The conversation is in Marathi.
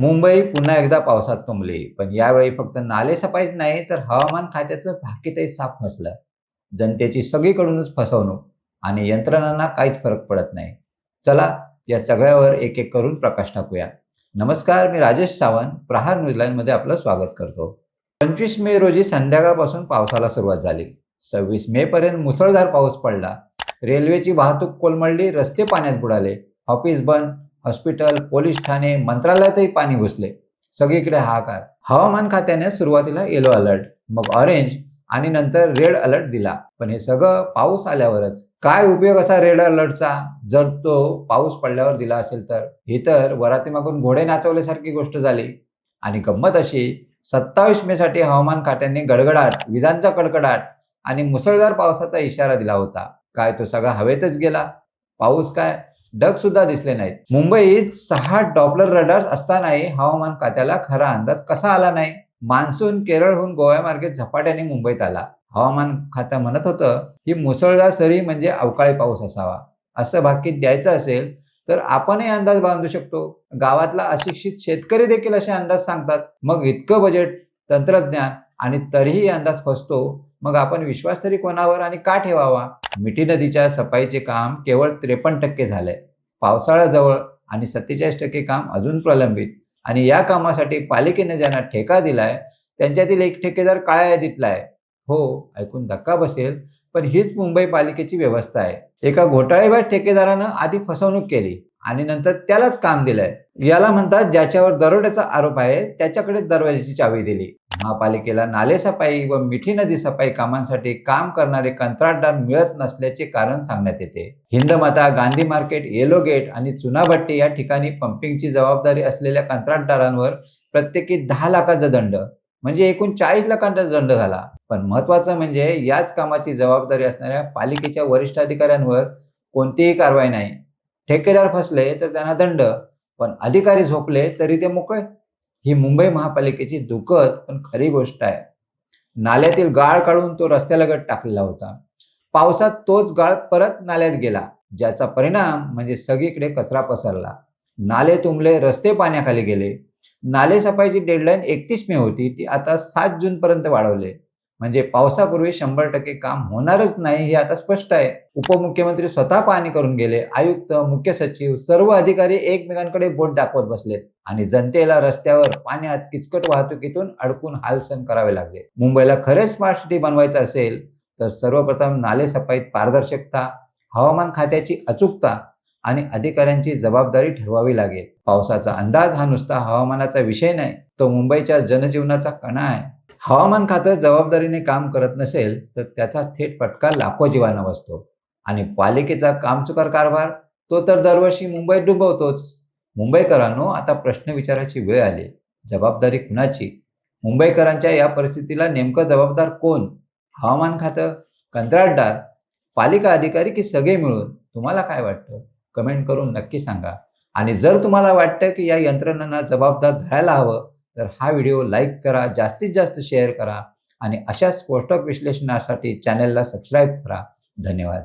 मुंबई पुन्हा एकदा पावसात तुंबली. पण यावेळी फक्त नाले सफाईच नाही तर हवामान खात्याचं भाकीतही साफ फसलं जनतेची सगळीकडूनच फसवणूक आणि यंत्रणांना काहीच फरक पडत नाही. चला या सगळ्यावर एक एक करून प्रकाश टाकूया. नमस्कार मी राजेश सावंत प्रहार न्यूजलाईनमध्ये आपलं स्वागत करतो. पंचवीस मे रोजी संध्याकाळपासून पावसाला सुरुवात झाली. सव्वीस मे पर्यंत मुसळधार पाऊस पडला. रेल्वेची वाहतूक कोलमडली रस्ते पाण्यात बुडाले. ऑफिस बंद हॉस्पिटल पोलीस ठाणे मंत्रालयातही पाणी घुसले. सगळीकडे हाहाकार. हवामान खात्याने सुरुवातीला येलो अलर्ट मग ऑरेंज आणि नंतर रेड अलर्ट दिला. पण हे सगळं पाऊस आल्यावरच. काय उपयोग असा रेड अलर्टचा जर तो पाऊस पडल्यावर दिला असेल तर? हे तर वरातीमागून घोडे नाचवल्यासारखी गोष्ट झाली. आणि गंमत अशी सत्तावीस मे साठी हवामान खात्याने गडगडाट विजांचा कडकडाट आणि मुसळधार पावसाचा इशारा दिला होता. काय तो सगळा हवेतच गेला? पाऊस काय? ढग सुद्धा दिसले नाहीत. मुंबईत सहा डॉपलर रडार्स असतानाही हवामान खात्याला खरा अंदाज कसा आला नाही? मान्सून केरळहून गोव्यामार्गे झपाट्याने मुंबईत आला. हवामान खातं म्हणत होतं की मुसळधार सरी म्हणजे अवकाळी पाऊस असावा. असं भाकीत द्यायचं असेल तर आपणही अंदाज बांधू शकतो. गावातला अशिक्षित शेतकरी देखील असे अंदाज सांगतात. मग इतकं बजेट तंत्रज्ञान आणि तरीही अंदाज फसतो मग आपण विश्वास तरी कोणावर आणि का ठेवावा? मिठी नदीच्या सफाईचे काम केवळ त्रेपन्न टक्के झालंय. पावसाळ्याजवळ आणि सत्तेचाळीस टक्के काम अजून प्रलंबित आणि या कामासाठी पालिकेने ज्यांना ठेका दिलाय त्यांच्यातील एक ठेकेदार काळ्या यादीतला आहे. हो ऐकून धक्का बसेल पण हीच मुंबई पालिकेची व्यवस्था आहे. एका घोटाळेबाज ठेकेदारानं आधी फसवणूक केली आणि नंतर त्यालाच काम दिलंय. याला म्हणतात ज्याच्यावर दरोड्याचा आरोप आहे त्याच्याकडे दरवाजाची चावी दिली. महापालिकेला नाले सफाई व मिठी नदी सफाई कामांसाठी काम करणारे कंत्राटदार मिळत नसल्याचे कारण सांगण्यात येते. Hindmata Gandhi market yellow gate आणि चुनाभट्टी या ठिकाणी पंपिंगची जबाबदारी असलेल्या कंत्राटदारांवर प्रत्येकी दहा लाखाचा दंड म्हणजे एकूण चाळीस लाखांचा दंड झाला. पण महत्वाचं म्हणजे याच कामाची जबाबदारी असणाऱ्या पालिकेच्या वरिष्ठ अधिकाऱ्यांवर कोणतीही कारवाई नाही. ठेकेदार फसले तर त्यांना दंड पण अधिकारी झोपले तरी ते मोकळे. ही मुंबई महापालिकेची दुःखद पण खरी गोष्ट आहे. नाल्यातील गाळ काढून तो रस्त्यालगत टाकलेला होता. पावसात तोच गाळ परत नाल्यात गेला ज्याचा परिणाम म्हणजे सगळीकडे कचरा पसरला. नाले तुंबले रस्ते पाण्याखाली गेले. नाले सफाईची डेडलाईन एकतीस मे होती ती आता सात जून पर्यंत वाढवले. म्हणजे पावसापूर्वी शंभर टक्के काम होणारच नाही हे आता स्पष्ट आहे. उपमुख्यमंत्री स्वतः पाहणी करून गेले. आयुक्त मुख्य सचिव सर्व अधिकारी एकमेकांकडे बोट दाखवत बसलेत आणि जनतेला रस्त्यावर पाण्यात किचकट वाहतुकीतून अडकून हालसन करावे लागले. मुंबईला खरे स्मार्ट सिटी बनवायचं असेल तर सर्वप्रथम नाले सफाईत पारदर्शकता हवामान खात्याची अचूकता आणि अधिकाऱ्यांची जबाबदारी ठरवावी लागेल. पावसाचा अंदाज हा नुसता हवामानाचा विषय नाही तो मुंबईच्या जनजीवनाचा कणा आहे. हवामान खातं जबाबदारीने काम करत नसेल तर त्याचा थेट फटका लाखो जीवांना बसतो. आणि पालिकेचा कामचुकार कारभार तो तर दरवर्षी मुंबईत डुबवतोच. मुंबईकरांनो आता प्रश्न विचारायची वेळ आली. जबाबदारी कुणाची? मुंबईकरांच्या या परिस्थितीला नेमकं जबाबदार कोण? हवामान खातं कंत्राटदार पालिका अधिकारी की सगळे मिळून? तुम्हाला काय वाटतं? कमेंट करून नक्की सांगा. आणि जर तुम्हाला वाटतं की या यंत्रणांना जबाबदार धरायला हवं तर हा व्हिडिओ लाईक करा जास्तीत जास्त शेअर करा आणि अशाच पोस्टक विश्लेषणासाठी चॅनलला सबस्क्राईब करा. धन्यवाद.